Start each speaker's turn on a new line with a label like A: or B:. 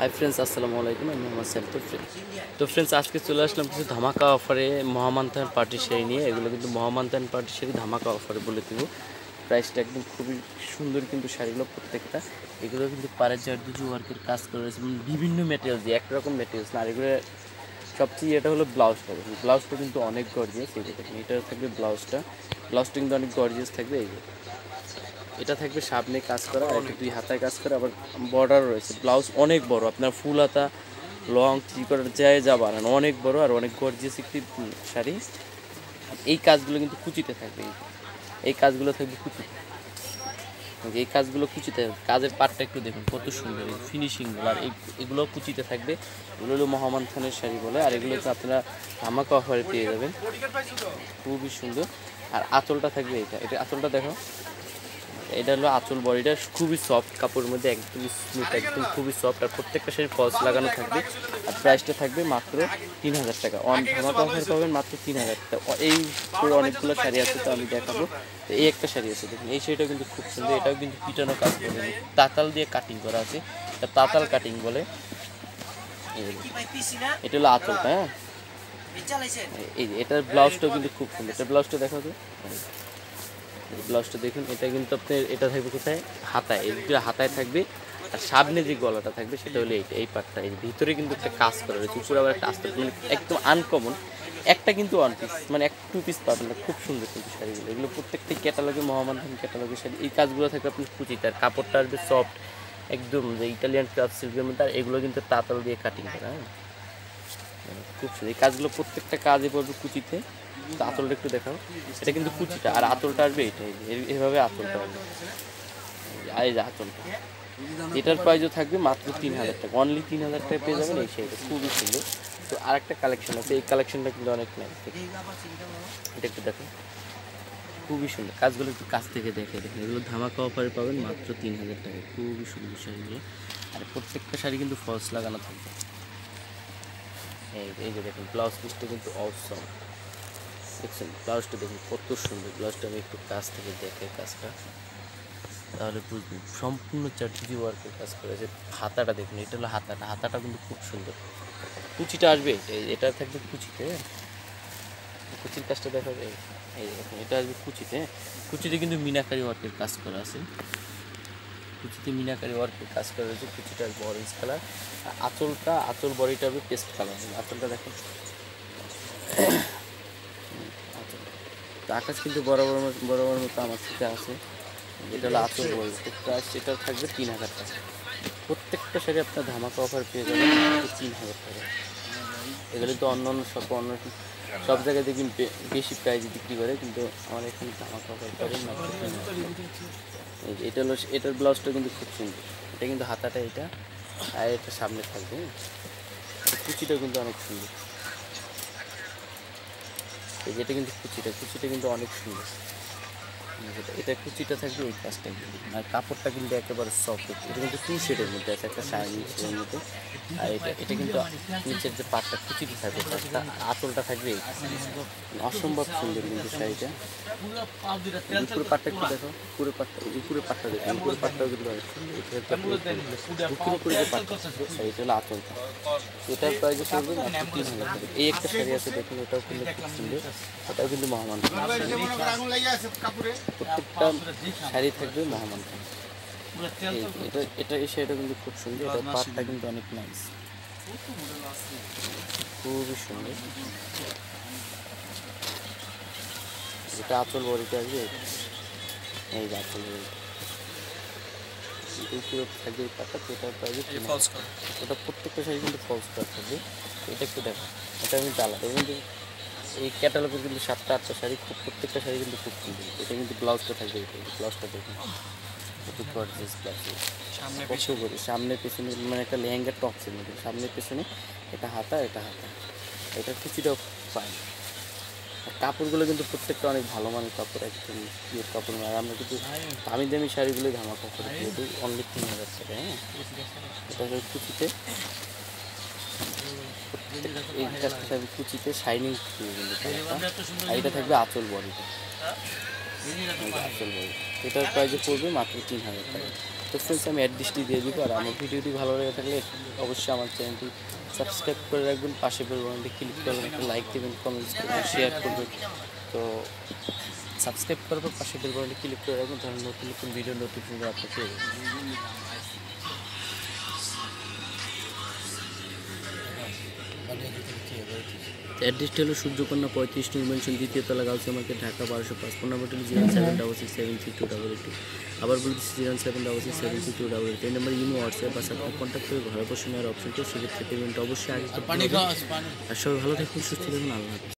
A: Hi friends আসসালামু আলাইকুম, আমি মোহাম্মদ সাইদ তো ফ্রেন্ড তো ফ্রেন্ডস আজকে চলে আসলাম কিছু ধামাকা অফারে মহামান্তান পার্টি শাড়ি নিয়ে। এগুলো কিন্তু মহামান্তান পার্টি শাড়ি ধামাকা অফারে বলে দেবো। প্রাইসটা একদম খুবই সুন্দর কিন্তু শাড়িগুলো প্রত্যেকটা। এগুলো কিন্তু পাড়ের জারদুজি ওয়ার্কের কাজ করে রয়েছে এবং বিভিন্ন ম্যাটেরিয়ালস দিয়ে, একরকম ম্যাটেরিয়ালস না। আর এগুলো সবচেয়ে এটা হলো ব্লাউজটা ব্লাউজটা কিন্তু অনেক গর্জিয়াস দেখেন, এটা থাকবে ব্লাউজটা ব্লাউজটা কিন্তু অনেক গর্জিয়াস থাকবে, এই যে। এটা থাকবে সামনে কাজ করা, আর দুই হাতায় কাজ করা, আবার বর্ডার রয়েছে। ব্লাউজ অনেক বড়, আপনার ফুল হাতা লং থ্রি করার যায় যা বানান, অনেক বড় আর অনেক গর্জিয়াস একটি শাড়ি। এই কাজগুলো কিন্তু কুচিতে থাকবে। এই- কাজগুলো থাকবে কুচিতে। এই কাজগুলো কুচিতে। কাজের পার্টটা একটু দেখুন, কত সুন্দর ফিনিশিংগুলো আর এগুলো কুচিতে থাকবে। এগুলো হলো মহামান খানের শাড়ি বলে, আর এগুলো তো আপনারা ধামাকা অফারে পেয়ে যাবেন। খুবই সুন্দর। আর আঁচলটা থাকবে এটা এটা আঁচলটা দেখো এটা হলো আঁচল বডিটা খুবই সফট কাপড়ের মধ্যে একদম স্মুথ একদম খুবই সফট আর প্রত্যেকটা শাড়ি ফলস লাগানো থাকবে। আর প্রাইসটা থাকবে মাত্র তিন হাজার টাকা। অন ধামাকা অফার পাবেন মাত্র তিন হাজার টাকা। এই পুরো অনেকগুলো শাড়ি আছে তো আমি দেখাবো। তো এই একটা শাড়ি আছে দেখুন এই শাড়িটা কিন্তু খুব সুন্দর এটাও কিন্তু পিটানো কাজ করে তাতাল দিয়ে কাটিং করা আছে। এটা তাতাল কাটিং বলে। এটা হলো আঁচলটা হ্যাঁ? এই এটার ব্লাউজটাও কিন্তু খুব সুন্দর। এটা ব্লাউজটা দেখা তো। ব্লাউজটা দেখুন, এটা কিন্তু আপনার এটা থাকবে কোথায়? হাতায়, এই দুটো হাতায় থাকবে, আর সামনে যে গলাটা থাকবে, সেটা হলো এইটা, এই পাটটা। এই ভিতরে কিন্তু একটা কাজ করা রয়েছে, উপরে আবার একটা আস্তে মানে একদম আনকমন একটা কিন্তু ওয়ান পিস মানে এক টু পিস পাবেন না, খুব সুন্দর কিন্তু শাড়িগুলো। এগুলো প্রত্যেকটাই ক্যাটালগে মহামান ধান ক্যাটালগের শাড়ি এই কাজগুলো থাকবে আপনি কুচিতে আর কাপড়টা আসবে সফট একদম যে ইটালিয়ান ক্রাফট সিল্কের মধ্যে আর এগুলো কিন্তু তাতাল দিয়ে কাটিং করা হ্যাঁ? খুব সুন্দর। এই কাজগুলো প্রত্যেকটা কাজে পড়বে কুচিতে তো আঁচলটা একটু দেখাও। এটা কিন্তু কুচিটা, আর আঁচলটা আসবে এটাই। এভাবে আঁচলটা আসবে। আর এই যে আঁচলটা, এটার প্রাইসও থাকবে মাত্র তিন হাজার টাকা। অনলি তিন হাজার টাকা পেয়ে যাবেন এই শাড়িটা খুবই সুন্দর। তো আরেকটা কালেকশন আছে। এই কালেকশনটা কিন্তু অনেক নাই এটা একটু দেখো খুবই সুন্দর। কাজগুলো একটু কাছ থেকে দেখে দেখেন এগুলো ধামাকা অফারে পাবেন মাত্র তিন হাজার টাকা খুবই সুন্দর শাড়িগুলো। আর প্রত্যেকটা শাড়ি কিন্তু ফলস লাগানো থাকবে। এই যে দেখুন ব্লাউজ পিসটা কিন্তু অসম দেখছেন? ব্লাউজটা দেখুন, কত সুন্দর। ব্লাউজটা আমি একটু কাছ থেকে দেখে কাজটা। তাহলে বুঝবেন, সম্পূর্ণ চারটি ওয়ার্কের কাজ করেছে হাতাটা দেখুন, এটা হলো হাতাটা। হাতাটা কিন্তু খুব সুন্দর। কুচিটা আসবে? এটা থাকবে কুচিতে হ্যাঁ? কুচির কাজটা দেখা যায়। এই দেখুন, এটা আসবে কুচিতে হ্যাঁ? কুচিতে কিন্তু মিনাকারি ওয়ার্কের কাজ করা আছে। কুচিতে মিনাকারি ওয়ার্কের কাজ করা রয়েছে কুচিটা আসবে অরেঞ্জ কালার আঁচলটা, আঁচল বডিটা হবে পেস্ট কালার আঁচলটা দেখুন। আকাশ কিন্তু বরাবর বরাবর মতো আমার সাথে আছে। এটা হলো আঁচল বড় প্রাইস এটা থাকবে তিন হাজার টাকা। প্রত্যেকটা শাড়ি আপনার ধামাকা অফার পেয়ে যাবেন তিন হাজার টাকা। এগুলো তো অন্য অন্য সব অন্য সব জায়গায় দেখি বেশি প্রাইজে বিক্রি করে, কিন্তু আমার এখানে ধামাকা অফার পাবেন এটা হলো এটার ব্লাউজটা কিন্তু খুব সুন্দর। এটা কিন্তু হাতাটা এটা, আর এটা সামনে থাকবে হ্যাঁ? কুচিটা কিন্তু অনেক সুন্দর। এই যেটা কিন্তু কুচিটা কুচিটা কিন্তু অনেক সুন্দর। এটা কুচিটা থাকবে, এই কাজটা আর কাপড়টা কিন্তু একেবারে সফট এটা কিন্তু টু শেডের মধ্যে আছে, একটা শাড়ি শেডের মধ্যে। আর এটা এটা কিন্তু নিচের যে পাটটা কুচিটা থাকবে, পাটটা আঁচলটা থাকবে অসম্ভব সুন্দর কিন্তু শাড়িটা। উপরে পাটটা একটু দেখো উপরে পাটটা উপরে পাটটা দেখো উপরে পাটটাও কিন্তু উপরে যে পাটটা এটা হলো আঁচলটা। এটার প্রাইস পড়বে তিন হাজার টাকা। এই একটা শাড়ি আছে, দেখুন, এটাও কিন্তু খুব সুন্দর। এটাও কিন্তু মহামান প্রত্যেকটা শাড়ি থাকবে মহামান খান এটা এটা এই শাড়িটা কিন্তু খুব সুন্দর এটা পাটটা কিন্তু অনেক নাইস খুবই সুন্দর। এটা আঁচল বড়িটা আসবে এই যে আঁচল বড়ি এই থাকবে এই পাটটা তো ওটা প্রত্যেকটা শাড়ি কিন্তু ফলস করা থাকবে। এটা একটু দেখো এটা আমি আলাদা কিন্তু এই ক্যাটালগের কিন্তু সাতটা আটটা শাড়ি খুব প্রত্যেকটা শাড়ি কিন্তু খুব সুন্দর এটা কিন্তু ব্লাউজটা থাকবে এটা ব্লাউজটা দেখুন। সামনে পেছনে। মানে একটা লেহেঙ্গার টপসের মধ্যে। সামনে পেছনে এটা হাতা এটা হাতা। এটা কুচিটাও পাই আর কাপড়গুলো কিন্তু প্রত্যেকটা অনেক ভালো মানের কাপড় একদম পিওর কাপড়। আর আমরা কিন্তু দামি দামি শাড়িগুলোই ধামা কাপড় অনলি তিন হাজার টাকা হ্যাঁ? এটা হচ্ছে কুচিতে এই কাজটা থাকবে কুচিতে শাইনিং কিন্তু আর এটা থাকবে আঁচল বডিটা আঁচল বডি। এটার প্রাইসে পড়বে মাত্র তিন হাজার টাকা। তো ফ্রেন্ডস আমি অ্যাড্রেসটি দিয়ে দিব আর আমার ভিডিওটি ভালো লেগে থাকলে অবশ্যই আমার চ্যানেলটি সাবস্ক্রাইব করে রাখবেন। পাশে বেল বাটনটি ক্লিক করবেন একটা লাইক দেবেন কমেন্টস করবেন। শেয়ার করবেন তো সাবস্ক্রাইব করার পর পাশে বেল বাটনটি ক্লিক করে রাখবেন। তাহলে নতুন নতুন ভিডিও নোটিফিকেশন আপনি অ্যাড্রেসটি হলো সূর্যকন্যা পঁয়ত্রিশ নির্মাণশন দ্বিতীয় তলা গাউসি মার্কেট ঢাকা বারোশো পাঁচ ফোন নাম্বারটি হলো zero seven double six seven three two double eight আবার বলে দিচ্ছি zero seven double six seven three two double eight এই নাম্বার ইমো হোয়াটসঅ্যাপ বা সাথে কন্ট্যাক্ট করে ঘরে বসে নেওয়ার অপশনটি সেক্ষেত্রে পেমেন্ট অবশ্যই আগে আর সবাই ভালো থাকুন সুস্থ থাকুন আল্লাহ